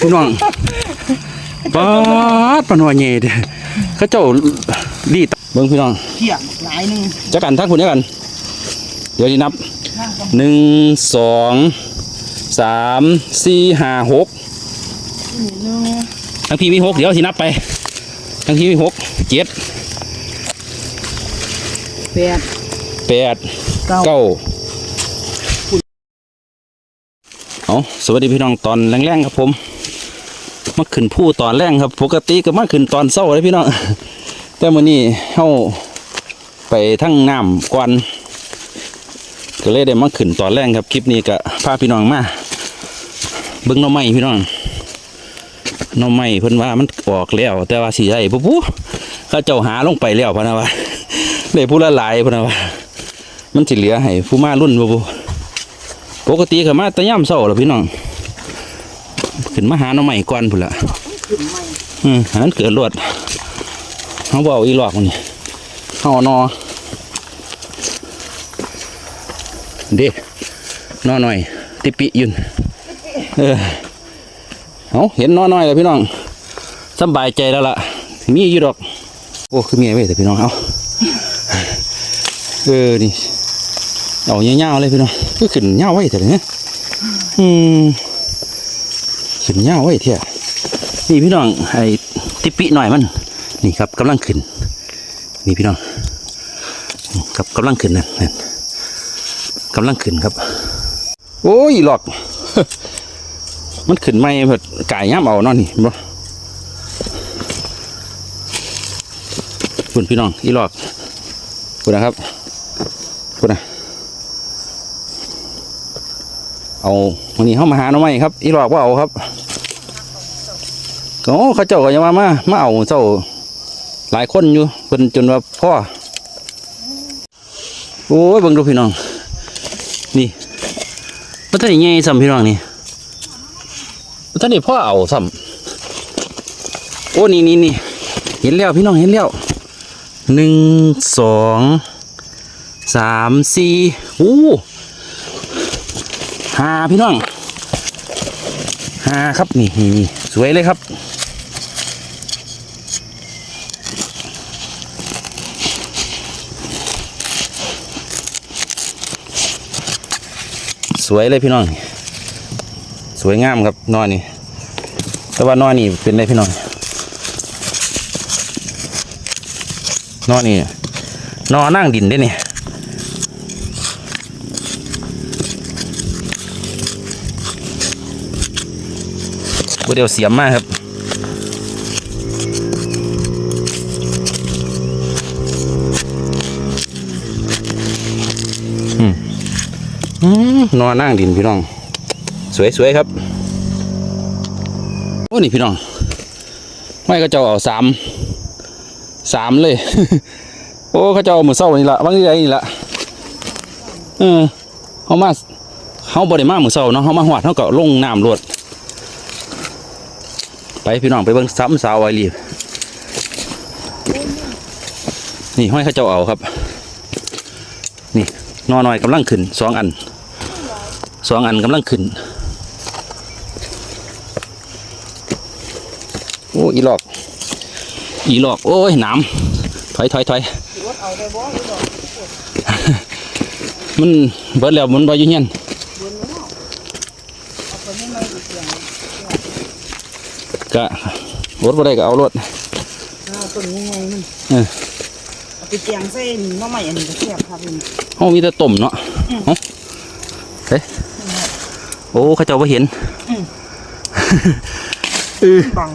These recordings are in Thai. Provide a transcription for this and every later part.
พี่น้องป๊าดปานว่าใหญ่เด้อเขาเจ้าดีตเบิ่งพี่น้องเที่ยงหลายหนึงจักกันทั้งคุณจักกัน เดี๋ยวสินับนั่งก่อนหนึ่งสองสามสี่ห้าหกนี่หนึงทั้งพี่มีหกเดี๋ยวสินับไป ทั้งพี่มีหกเจ็ดแปดแปดเก้าเก้าเอาสวัสดีพี่น้องตอนแรงๆครับผม มาขึ้นผู้ตอนแรงครับ ปกติก็มาขึ้นตอนเศร้าเลยพี่น้องแต่มื้อนี้เฮาไปทั้งน้ำก่อนก็เลยได้มาขึ้นตอนแรงครับคลิปนี้ก็พาพี่น้องมาเบิ่งน้องไม้พี่น้องน้องไม้เพิ่นว่ามันออกแล้ว แต่ว่าสิได้ปุ๊บปุ๊เขาเจ้าหาลงไปแล้วพะนะว่าได้ผู้ละลายพะนะว่ามันสิเหลือให้ผู้มารุ่นบ่บ่ปกติก็มาแต่ย่ำเช้าล่ะพี่น้อง ขึ้นมาหาหน้องใหม่ก่อนพุ่นละขึ้นใหม่อืมอันนั้นเกิดรวดเฮาบ่เอาอีหลอกมันนี่เฮาเอานอเด้นอหน่อย ติปิอยืนเออเอาเห็นนอน้อยแล้วพี่น้องสำบายใจแล้วล่ะ มีอยู่ดอก โอ้คือเมียไว้แต่พี่น้องเอาเออนี่เอาเงี้ยวๆเลยพี่น้องก็ขึ้นเงี้ยวไว้แต่เนี่ยอืม ขึ้นเงี้ยวไว้เที่ยนี่พี่น้องไอ้ติปิหน่อยมัน นี่ครับกำลังขึ้น นี่พี่น้องครับกำลังขึ้นนั่นนั่นกำลังขึ้นครับ โอ้ยหลอก มันขึ้นไม่เพิ่นกายย่ำเอาเนาะนี่บ่คุณพี่น้องอีหลอกคุณนะครับคุณนะเอาวันนี้เข้ามาหาหน่อไม้ครับ อีหลอกว่าเอาครับ ก็เขาเจ้าก็ยังมามามาเอาเจ้าหลายคนอยู่เพิ่นจนว่าพ่อโอ้ยบิ่งดูพี่น้อง นี่มันท่านได้ใหญ่ซ้ำพี่น้องนี่มันท่านได้พ่อเอาซ้ำโอ้นี่นี่นี่เห็นแล้วพี่น้องเห็นแล้วหนึ่งสองสามสี่โอ้หาพี่น้องหาครับนี่นี่นี่ สวยเลยครับสวยเลยพี่น้อง สวยงามครับนอนนี่ แต่ว่านอนนี่เป็นไรพี่น้อง นอนนี่นอนนั่งดินได้เนี่ย เดียวเสียมมากครับอืมนอนนั่งดินพี่น้อง สวยสวยครับโอ้นี่พี่น้องไม่ก็เจ้าเอาสามสามเลย โอ้เขาเจ้าเอามือเศร้านี่ละบางทีไรนี่ละเออเขามาเขาบริมาหมือเศร้าเนาะเขามาหวาดเขาก็ลงน้ำรวด ไปพี่น้องไปเบิ่งซ้ำสาวไวรีบนี่ห้อยข้าเจ้าเอาครับ นี่นอหน่อยกำลังขึ้นสองอันสองอันกำลังขึ้น โอ้อีหลอก อีหลอก โอ้ยหน้ำถอยถอยถอยมันเบิดแล้วมันบ่อยู่เฮียน บนแล้วเอาไปให้มันอีกอย่าง ก็รถบ่ได้ก็เอารถเอาต้นยังไงมันเออเอาไปเจียงเส้นหน้ำใหม่อันนี้ก็แซ่บครับพี่เฮามีแต่ต้มเนาะเอ้าเฮ้ยโอ้เขาเจ้าบ่เห็นบัง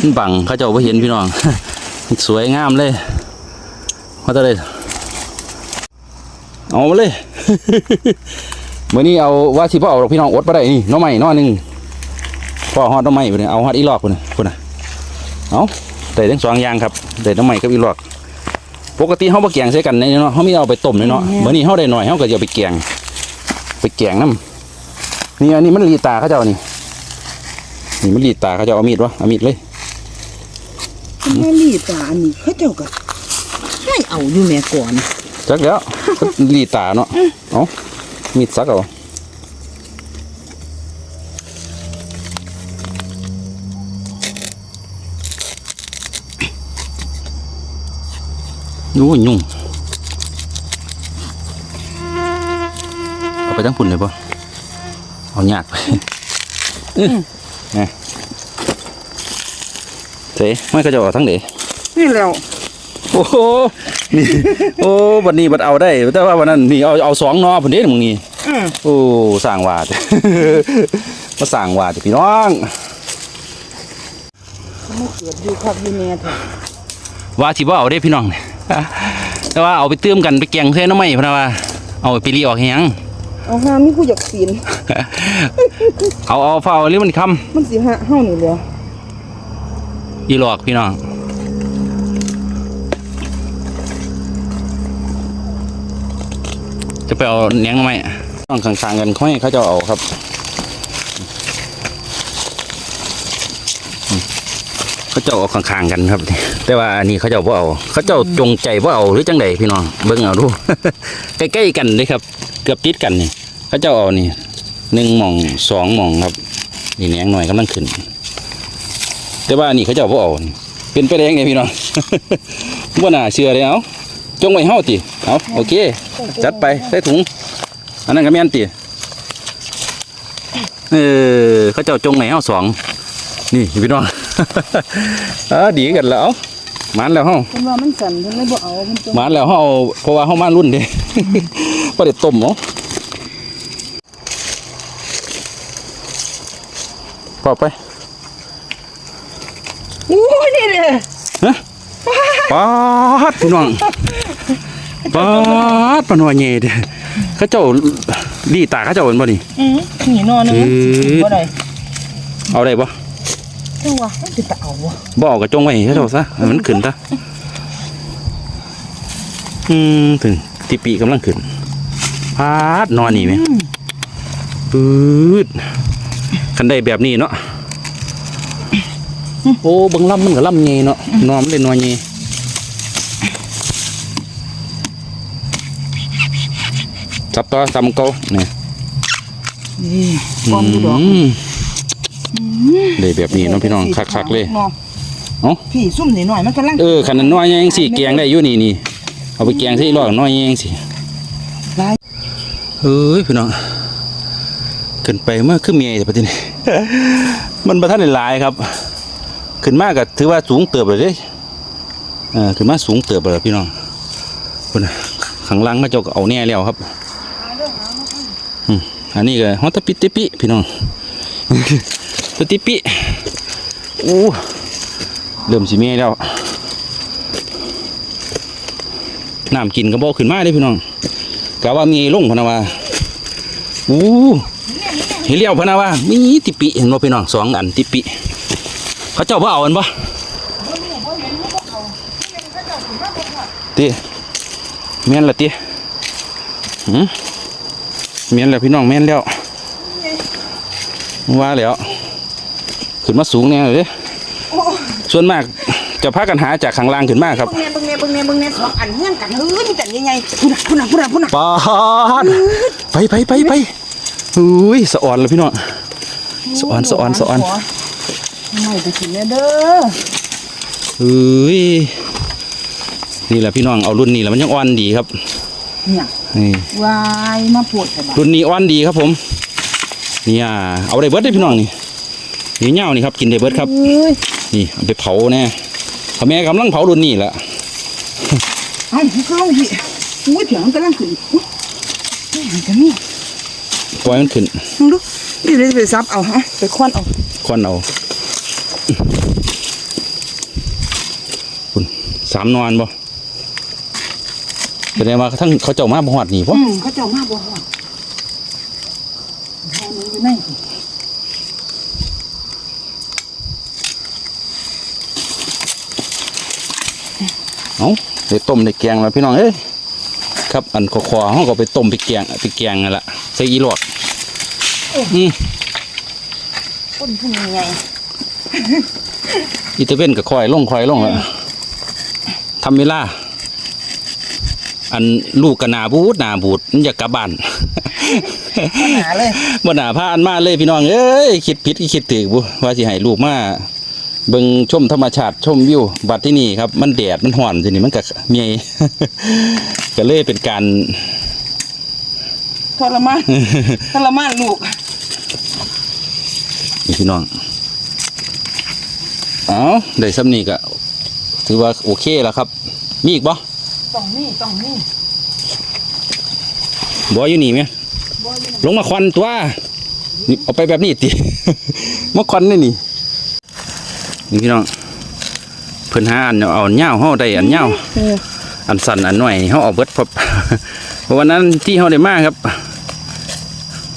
มันบังเขาเจ้าบ่เห็นพี่น้องสวยงามเลยว่าแต่เลยเอามาเลยมื่อนี้เอาว่าสิพ่อเอาดอกพี่น้องอดมาได้นี่หน้อใหม่น้อหนึง พ่อฮอดหน้อใหม่ไปเนี่ยเอาฮอดอีหลอกไปเนี่ยคนน่ะเอาได้ทั้งสองอย่างครับได้หน้อใหม่กับอีหลอกปกติเฮาบ่แกงใส่กันในเนาะเฮามีเอาไปต้มเลยเนาะมื่อนี้เฮาได้หน่อยเฮาก็จะเอาไปแกงไปแกงน้ำนี่อันนี้มันลีตาเขาเจ้านี่นี่มันลีตาเขาเจ้าเอามีดวะเอามีดเลยแม่ลีตาอันนี้เขาเจ้าก็ให้เอาอยู่แม่ก่อนจักแล้วก็ลีตาเนาะเอามีดซักเอา โอ้ยยุ่งเอาไปทั้งพุ่นเลยปะเอายากไปอื้อนะเจ๊ไม่ก็จะเอาทั้งเดนี่แล้ว โอ้โหนี่โอ้บัดนี้บัดเอาได้ แต่ว่าวันนั้นนี่เอาเอาสองนอพุ่นเด้มึงนี่อืมโอ้สร้างวาดมาสร้างวาดพี่น้องมันเกิดอยู่ครับอยู่แน่แท้ว่าที่ว่าเอาได้พี่น้อง แต่ว่าเอาไปเติมกันไปแกงเส้นน้ำไม่พะนะว่า เอาไปรีออกให้หยังเอาหามีผู้อยากปีนเอาเอาเฝ้าหรือมันคมันสิหะเฮานี่แหล้วำอีหลอกพี่น้องจะไปเอาเนี้ยงทำไมต้องข้างๆกันค่อยเขาจะเอาครับอืม เขาเจะเอาข้างๆกันครับ แต่ว่าอันนี้เขาเจะว่าเอา เขาเจ้าจงใจว่าเอาหรือจังใดพี่น้องเบิ่งเอาดูใกล้ๆกันเลยครับ เกือบติดกันนี่เขาเจ้าเอานี่หนึ่งหม่องสองหม่องครับนี่แหนงหน่อยกำลังขึ้น แต่ว่าอันนี่เขาเจ้าว่าเอาเป็นไปได้ยังไงพี่น้องว่าน่าเชื่อเลยเอาจงไว้เฮาติเอาโอเค จัดไปใส่ถุง อันนั้นก็แม่นติเออเขาเจ้าจงไหนเอาสองนี่พี่น้อง เออดีกันแล้วเอาหมันแล้วเฮาเพิ่นว่ามันสั่นเพิ่นเลยบ่เอาเพิ่นจงหมันแล้วเฮาเอาเพราะว่าเฮามารุ่นเด้ บ่ได้ต้มเนาะพอไปโอ้ยนี่เด้อป๊าดพี่น้องป๊าดปานว่าใหญ่เด้อเขาเจ้าดีตาเขาเจ้าเห็นบ่นี่อือนี่นอนนึงมันสิบ่ได้เอาได้บ่ จังว่ามันสิตะเอาวะบ่เอากระจงไว้ให้เขาเจ้าซะให้มันขึ้นซะอืมถึงติปีกำลังขึ้นพาดนอนนี่ไหมปืดคันได้แบบนี้เนาะโอ้เบังลำมันก็ลำเงยเนาะนอนมันเลยนอนเงยจับต่อจำเกาเนี่ยนี่ปอมอยู่ดอก อืมได้แบบนี้เนาะพี่น้องคักๆเลยเอ้าพี่ซุ่มนี่หน่อยมันกำลังเออขันนั้นน้อยยังสิแกงได้อยู่นี่นี่เอาไปแกงที่รอกน้อยยังสิหลายเฮ้ยพี่น้องขึ้นไปเมื่อขึ้นเมียแต่ประเด็นมันประทันได้หลายครับ ขึ้นมากก็ถือว่าสูงเติบเลยเด้เออขึ้นมาสูงเติบเลยพี่น้องคนน่ะข้างหล่างก็เจ้าก็เอาแน่แล้วครับอืมอันนี้ก็ฮอตตะปิติปิพี่น้อง ตะติปิโอ้เริ่มสิเมียแล้วน้ำกินก็บอกขึ้นมาได้พี่น้องกะว่ามีลงพนะว่าอู้เห็นเลี้ยวพนะว่ามีติปิเห็นบ่พี่น้องสองอันติปิ เขาเจ้าบ่เอาอันบ่ติแม่นละติหืมแม่นแล้วพี่น้องแม่นแล้วว่าแล้ว ขึ้นมาสูงแน่เลยเด้ส่วนมากจะพากันหาจากข้างล่างขึ้นมาครับเบิ่งแน่เบิ่งแน่เบิ่งแน่เบิ่งแน่สองอันเฮือนกันเฮ้ยมีแต่ใหญ่ๆพุ่นน่ะพุ่นน่ะพุ่นน่ะพุ่นน่ะปาดไปไปไปไปอุ้ยสะอ่อนเลยพี่น้องสะออนสะออนสะออนไม่ไปกินแน่เด้ออุ้ยนี่แหละพี่น้องเอารุ่นนี้แล้วมันยังอ่อนดีครับเนี่ยนี่วายมาปวดแต่บ่ารุ่นนี้อ่อนดีครับผม เนี่ยเอาได้เบิดได้พี่น้องนี่ นี่เงานี่ครับกินได้เบิดครับเอ้ยนี่เอาไปเผาแน่เขาแม่กำลังเผารุ่นนี้แหละเอ้ามันก็ลงพี่อุ้ยเผียงมันกำลังขึ้นอุ้ยนี่มันก็มีปล่อยมันขึ้นมึงดูนี่เลยไปซับเอาฮะไปควันเอาควันเอาคุณสามนอนบ่แสดงว่าทั้งเขาเจ้ามาบ่ฮอดนี่อืบ่มเขาเจ้ามาบ่ฮอดแม่มันอยู่ไห เอาได้ต้มได้แกงแล้วพี่น้องเอ้ยครับอันคอๆเขาก็ไปต้มไปแกงไปแกงนั่นแหละใส่อีหลอดอืมคนผู้ใหญ่อีตะเวนก็คอยลงคอยลงแล้วทำเวลาอันลูกกะหนาบูดหนาบูดมันอยากกลับบ้านปัญหาเลยบ่หนาพาอันมาเลยพี่น้องเอ้ยคิดผิดคิดถูกบุว่าสิให้ลูกมา เบิ่งชมธรรมชาติชมวิวบัดที่นี่ครับ มันแดดมันห่อนทีนี้มันก็เมียก็เลยเป็นการทรมานทรมานลูกนี่พี่น้องเอาได้ซ้ำนี่ก็ถือว่าโอเคแล้วครับ มีอีกบ่ต้องนี่ต้องนี่บ่อยู่นี่ไหมบ่อยู่ลงมาควันตัวนี่เอาไปแบบนี้ติมาควันนี่นี่ นี่พี่น้องเพิ่นหาอันเอาอันยาวเฮาได้อันยาวเอออันสั้นอันน้อยนี่เฮาเอาเบิดพบเพราะวันนั้นที่เฮาได้มาครับ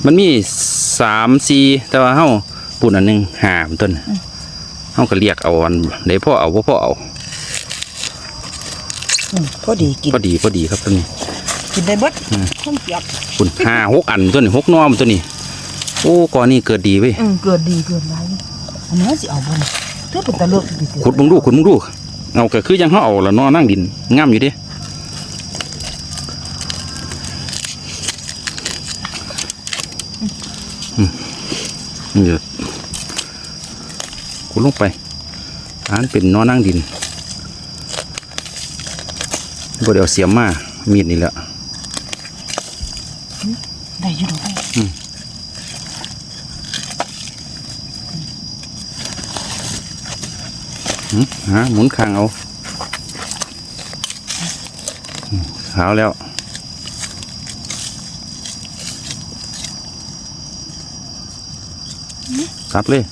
มันมีสามสี่แต่ว่าเฮาปุ่นอันหนึงห้าเป็นต้นเฮาก็เรียกเอาอันได้พ่อเอาบ่พ่อเอาอืมพอดีกินพอดีพอดีครับตัวนี้กินได้เบิดข้นเปียกปุ่นห้าหกอันตัวนี้หกหน้อมตัวนี้โอ้ก่อนนี้เกิดดีเว้ยอืมเกิดดีเกิดไรอันนี้สิเอาบ่น เธอเป็นตะเลิกดีขุดมึงดูขุดมึงดูเอาก็คือยังเฮาเอาละเนอนั่งดินงามอยู่เด้อืมนี่เด้อขุดลงไปอันเป็นเนอนั่งดินบ่เดี๋ยวเสียมมามีดนี่แหละได้อยู่ดอกหืม ฮะหมุนคางเอาขาวแล้วตัดเลย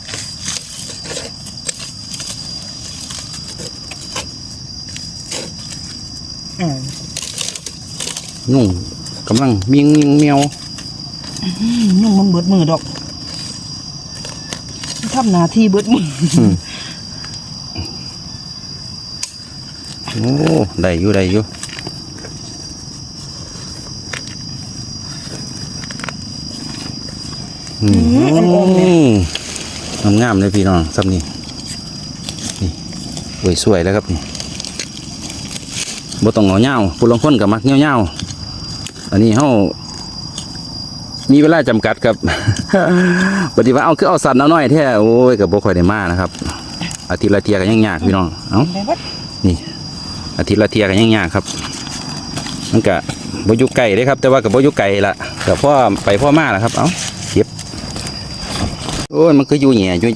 นุ่งกำลังเมียงเมียงเมียวยุ่งมันเบิดมือดอกทำหน้าที่เบิดมือ โอ้ได้อยู่ได้อยู่อืมงามๆเลยพี่น้องซับนี่นี่สวยๆแล้วครับนี่บ่ต้องเอาเงาวผู้ลางคนกับมักเงาเงาวๆอันนี้เฮามีเวลาจำกัดครับปฏิว่าเอาคือเอาสัตว์เอาน้อยแท้โอ้ยกับบ่ค่อยได้มานะครับอาทิตย์ละเทียกันยังยากพี่น้องเอ้าได้เบิด อาทิตย์ละเทียกันยังยากครับ มันก็บ่อยู่ไก่เด้ครับ แต่ว่าก็บ่อยู่ไก่ละก็พ่อไปพ่อมาละครับ เอ้าเก็บโอ้ยมันก็อยู่แหง่อยู่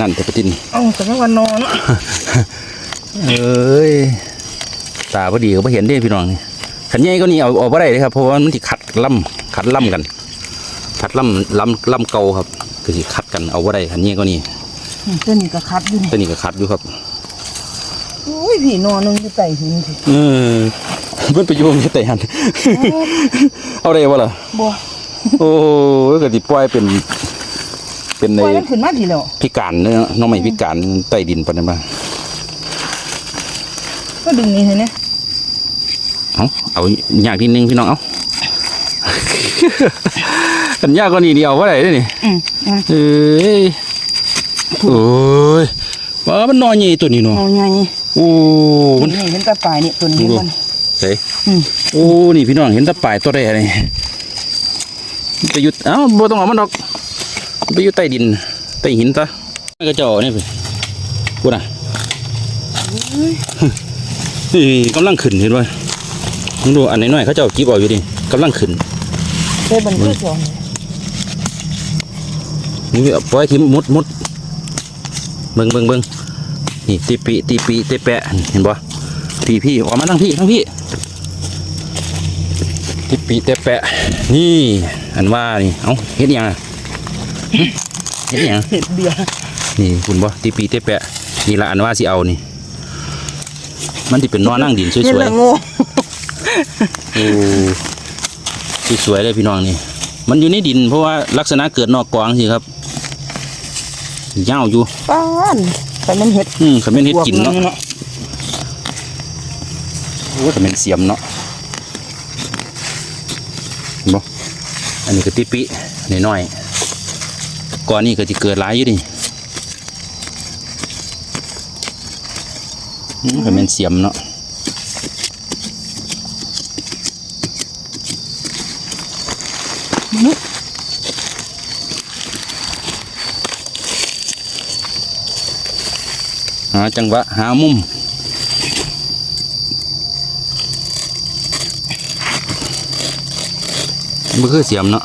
นั่นแต่ปะตินเอาแต่ว่าวันนอนเอ้ยตาพอดีก็บ่เห็นเด้พี่น้องนี่ขันใหญ่ก็นี่เอาออกบ่ได้เลยครับเพราะว่ามันสิขัดล่ำขัดล่ำกัน ขัดล่ำล่ำล่ำเก่าครับก็สิขัดกันเอาบ่ได้ขันใหญ่ก็นี่ตัวนี้ก็คัดอยู่นี่ตัวนี้ก็ขัดอยู่ครับโอ้ ยพี่นอนนึงอยู่ใต้หินสิเออเพิ่นไปอยู่ที่ไต้หันเอาได้บ่ล่ะบ่โอ้ยก็สิปล่อยเป็น เป็นในปล่อยมันขึ้นมาทีแล้วพิการเนาะน้องใหม่พิการใต้ดินปานนั้นมาก็ดึงนี่เห็นไหมเอาเอายากนิดนึงพี่น้องเอาอันยากกว่านี้เดียวว่าได้เด้อนี่อืมอืมเอ้ยโอ้ยว่ามันนอนใหญ่ตัวนี้เนาะเอาไง โอ้มันนี่เห็นแตาปลายนี่ตัวนี้มันเฮ้ยอืมโอ้นี่พี่น้องเห็นแตะปลายตัวได้อะไรไปอยู่เอ้าบ่ต้องเอามันดอกไปอยู่ใต้ดินใต้หินซะก็เจ้านี่ไปพูดน่ะนี่กำลังขึ้นเห็นไหมมึงดูอันน้อยๆเขาเจ้าจีบเอาอยู่ดิกำลังขึ้นเฮ้ยมันคือสองนี่เอาปล่อยทิมมุดมุดเบิ่งเบิ่งเบิ่ง นี่ตีปีตีปีตีแปะเห็นบ่พี่พี่ออกมาทั้งพี่ทั้งพี่ตีปีตีแปะ นี่อันว่านี่เอ้าเห็นยังอะหึเห็นยังเห็ดเบียร์นี่คุณบ่ตีปีตีแปะนี่ละอันว่าสิเอานี่ มันที่เป็นนอนนั่งดินสเห็ดวยละโง่ๆโอ้สวยๆเลยพี่น้องนี่มันอยู่ในดินเพราะว่าลักษณะเกิดนอกกวางสิครับยาวอยู่ป้าน แต่มันเห็ดอืมขมิ้นเฮ็ดกินเนาะพวเนาะโอ้ขมิ้นเสียมเนาะเห็นบ่อันนี้ก็ติปิน้อยๆก่อนนี้ก็จะเกิดหลายอยู่ดิอืมขมิ้นเสียมเนาะ หาจังหวะหามุมมันคือเสียมเนาะ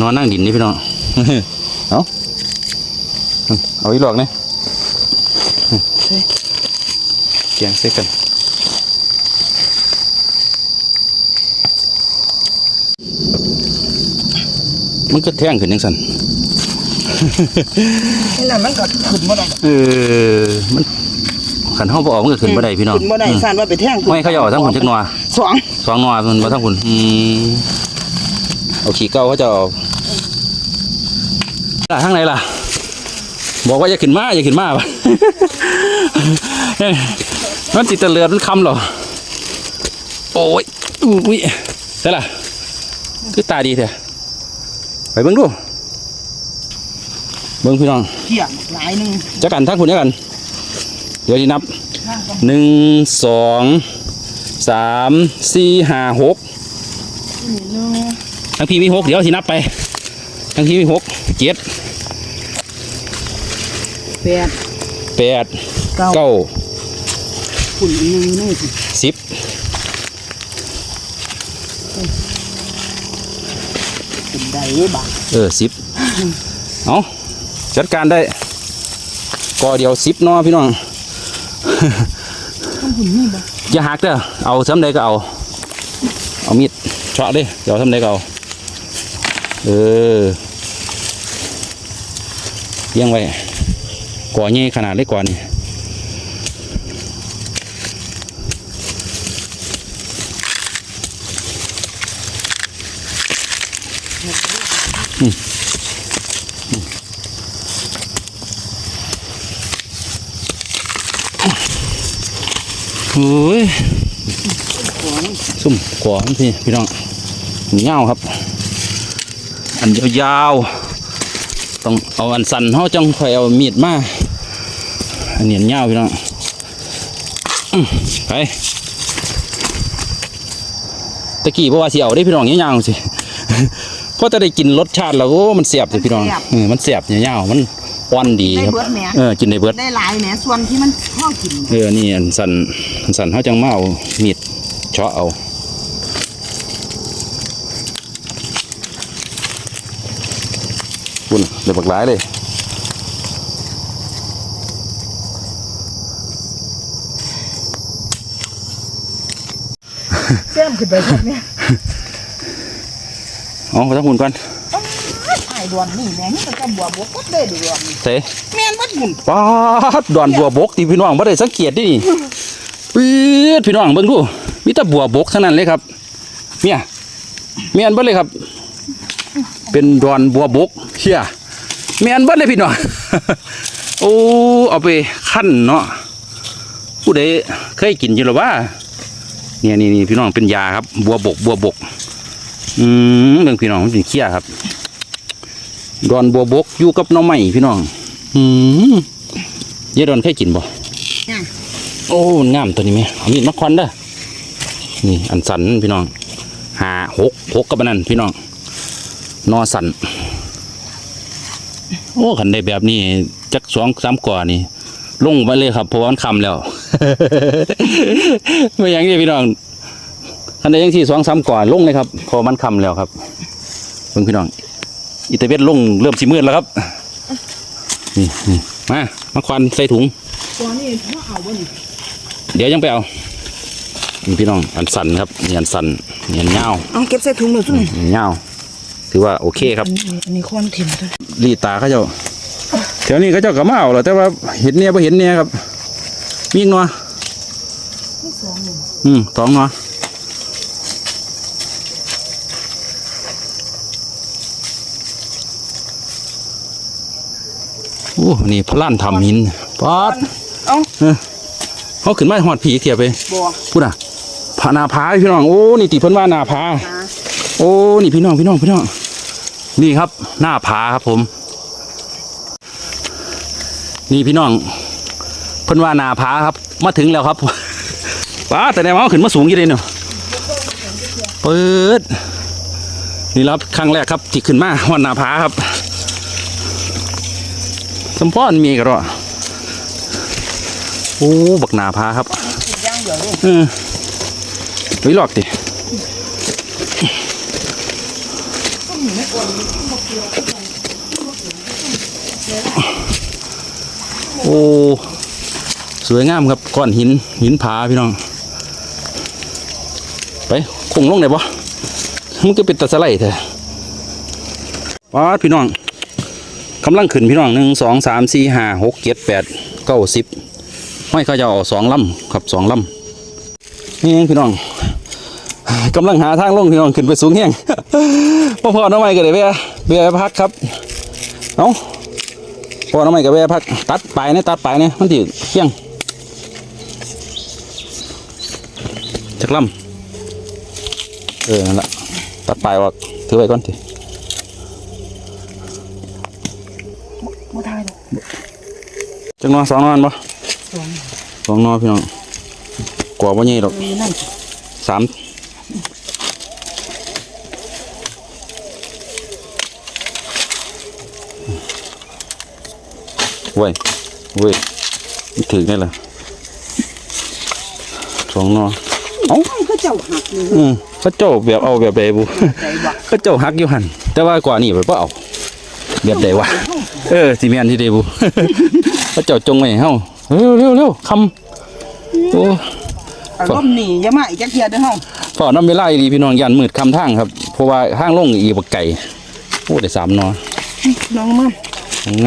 นอนนั่งดินนี่พี่น้อง เอาเอาอีหลอกเนี่ยเกียงเซ็กกันมันก็แท่งขึ้นยังสัน นี่แหละมันก็ขึ้นบ่ได้เออมันขันห้องบ่ออกมันก็ขึ้นบ่ได้พี่น้องขึ้นบ่ได้อืมสั่นว่าไปแท่งไม่เขาจะเอาทั้งผลจักหนัวสองสองหนัวมันมาทั้งผลอืมเอาขี้เก้าเขาจะเอาล่ะทางไหนล่ะ บอกว่าอย่าขึ้นมาอย่าขึ้นมาปะเอ้ยมันจิตเตเลือดมันคำเหรอโอ้ยอุ้ยใช่ล่ะคือตาดีเถอะไปเบิ่งดู เบิ่งพี่น้องเที่ยงหลายหนึงจักกันทั้งคุณจักกัน เดี๋ยวที่นับหนึ่งสองสามสี่ห้าหกนี่เนาะทั้งพี่มีหกเดี๋ยวที่นับไป ทั้งพี่มีหกเจ็ดแปดแปดเก้าเก้าขุนอีกหนึงนี่สิสิบเป็นใดบ้างเออสิบเอา จัดการได้ก่อเดียวสิบนาะพี่น้องอย่าหักเด้อเอาซ้ำใดก็เอา เอามีดเฉาะเลยเดี๋ยวซ้ำใดก็เอาเออเลี้ยงไว้ก่อเงี้ขนาดเล็กกว่านี่ โอ้ยของซุ่มขวานพี่พี่น้องเงาวครับ อันยาวๆต้องเอาอันสั้นเขาจังค่อยเอามีดมาอันนี้อันยาวพี่น้องอื้อไปตะกี้เพราะว่าสิเอาได้พี่น้องเงี้ยาวๆสิเพราะจะได้กินรสชาติแล้วโอ้มันเสียบสิพี่น้องเออมันเสียบเงี้ยาวๆมัน อ่อนดีได้ครับเบิดแหม เออกินได้เบิดได้หลายแหมส่วนที่มันพ่อกินเออนี่อันสันอันสันเขาจังมาเอามีดเฉาะเอาบุญเดี๋ยวบักหลายเลยแซ่มขึ้นไปแบบเนี้ยเอาไปทั้งหุ่นก่อน ไอ้ดวนนี่แม่นี่ก็จะบัวบวกก็ได้ดวนเสแม่นบัดบุญป๊าดดอนบัวบกที่พี่น้องบ่ได้สังเกตดินี่ปื๊ดพี่น้องเบิ่งดูมีแต่บัวบกเท่านั้นเลยครับเนี่ยเมียนเบิดเลยครับ เป็นดอนบัวบกเชี่ยเมียนเบิดเลยพี่น้องโอ้เอาไปขั้นเนาะผู้ใดเคยกินอยู่หรือว่าเนี่ยนี่นี่พี่น้องเป็นยาครับ บัวบก บัวบก อืมเรื่องพี่น้องมันเป็นเขี้ยครับ ดอนบัวบกอยู่กับหน้องใหม่พี่น้องอืมเยายดอนเคยกินบ่อะโอ้งามตัวนี้ไหมเอามีดมาควันเด้อนี่อันสันพี่น้องหาหกหกกับอันนั้นพี่น้องนอสันโอ้ขันได้แบบนี้จักสองสามก่อนี่ลงไปเลยครับเพราะว่ามันคำแล้วไม่อย่างนี้พี่น้องขันได้ยังที่สองสามก่อลงเลยครับเพราะมันคำแล้วครับเพิ่งพี่น้อง อิตาเวทลงเริ่มสีมืดแล้วครับนี่นี่มามาควันใส่ถุงตัวนี้พ่อเอาบ่นี่เดี๋ยวยังไปเอานี่พี่น้องอันสันครับนี่อันสันนี่อันเงาวเอาเก็บใส่ถุงเลยซุ่มอันเงาวถือว่าโอเคครับอันนี้อันนี้คนถิ่มตัวรีตาเขาเจ้าแถวนี้เขาเจ้าก็มาเอาหรอกแต่ว่าเห็นเนี่ยไ่เห็นเนี่ยครับมีอีกหนัวที่สองหนึ่งอืมสองหนัวโอ้นี่พลานทำหินปอดเอาเขาขึ้นมาหอดผีเทียบไปบัวพูดอะผานาผาพี่น้อง โอ้นี่ติเพิ่นว่านาผานะโอ้นี่พี่น้องพี่น้องพี่น้อง นี่ครับหน้าผาครับผม นี่พี่น้องเพิ่นว่าหนาผาครับ มาถึงแล้วครับป้าแต่ในมาขึ้นมาสูงอยี่เลยเนาะเปิดนี่ครับครั้งแรกครับที่ขึ้นมาวันหนาผาครับ สมพรมีกระรอโอ้บักหนาพาครับกินย่างเดียวเลยเออวิหลอกดิโอ้ สวยงามครับก้อนหินหินผาพี่น้อง ไปคงลงได้ปะมันก็เป็นตะสไลด์เถอะว้าดพี่น้อง กำลังขึ้นพี่น้องหนึ่งสองสามสี่ห้าหกเจ็ดแปดเก้าสิบไม่เขาจะเอาสองลำครับสองลำนี่เองพี่น้องกำลังหาทางลงพี่น้องขึ้นไปสูงแห้งพ่อพ่อน้องใหม่ก็ได้เบียเบียพักครับเอาพ่อน้องใหม่ก็เบียพักตัดปลายเนี่ยตัดปลายเนี่ยมันถือเที่ยงจักลำเออนั่นละตัดปลายออกถือไว้ก่อนที บ่ทายดอก จักนอนสองนอนปะสองสองนอนพี่น้องกว่าบ่ใหญ่หรอกมีนั่นสามเว้ยเว้ยมันถึงได้ละสองนอเอ้าเขาเจ้าหักนี่อืมเขาเจ้าแบบเอาแบบใดบุใจบ่เขาเจ้าฮักอยู่หันแต่ว่ากว่านี่แบบว่าเอาแบบใดวะเออสิแม่นที่เดบุ เขาเจ้าจงไว้ให้เฮาเร็วเร็วเร็วคำโอ้อารมณ์นี่อย่ามาอีกจักเทียเด้อเฮาพอน้ำเวลาดีพี่น้องยันมืดคำทางครับ เพราะว่าทางลงอีกบักไก่โอ้ได้สามนอน้องมา งาม